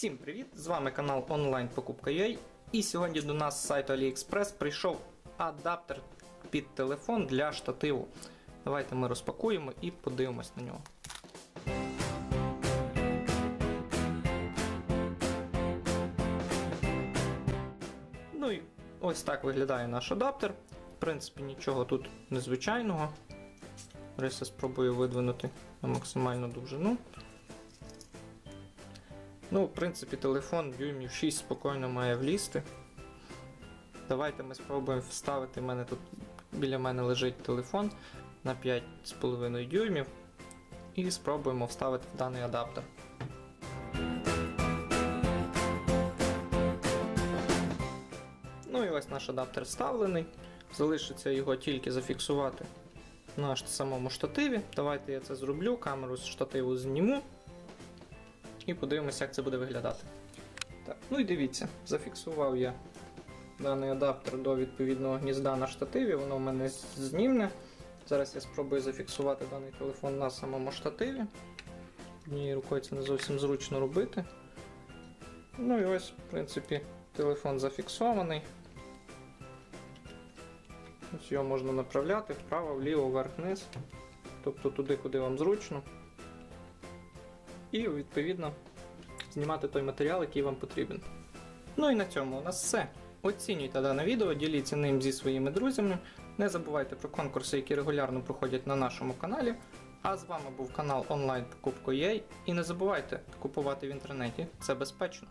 Всім привіт! З вами канал онлайн покупка.ua і сьогодні до нас з сайту AliExpress прийшов адаптер під телефон для штативу. Давайте ми розпакуємо і подивимось на нього. Ну і ось так виглядає наш адаптер. В принципі, нічого тут незвичайного. Я спробую видвинути на максимальну довжину. Ну, в принципі, телефон дюймів 6 спокійно має влізти. Давайте ми спробуємо вставити. Мене тут біля мене лежить телефон на 5,5 дюймів. І спробуємо вставити в даний адаптер. Ну і ось наш адаптер вставлений. Залишиться його тільки зафіксувати на самому штативі. Давайте я це зроблю, камеру з штативу зніму. І подивимося, як це буде виглядати. Так, ну і дивіться, зафіксував я даний адаптер до відповідного гнізда на штативі, воно в мене знімне. Зараз я спробую зафіксувати даний телефон на самому штативі. Однією рукою це не зовсім зручно робити. Ну і ось, в принципі, телефон зафіксований. Ось його можна направляти вправо, вліво, вверх, вниз. Тобто туди, куди вам зручно. І відповідно знімати той матеріал, який вам потрібен. Ну і на цьому у нас все. Оцінюйте дане відео, діліться ним зі своїми друзями. Не забувайте про конкурси, які регулярно проходять на нашому каналі. А з вами був канал онлайн покупко.ua і не забувайте купувати в інтернеті, це безпечно.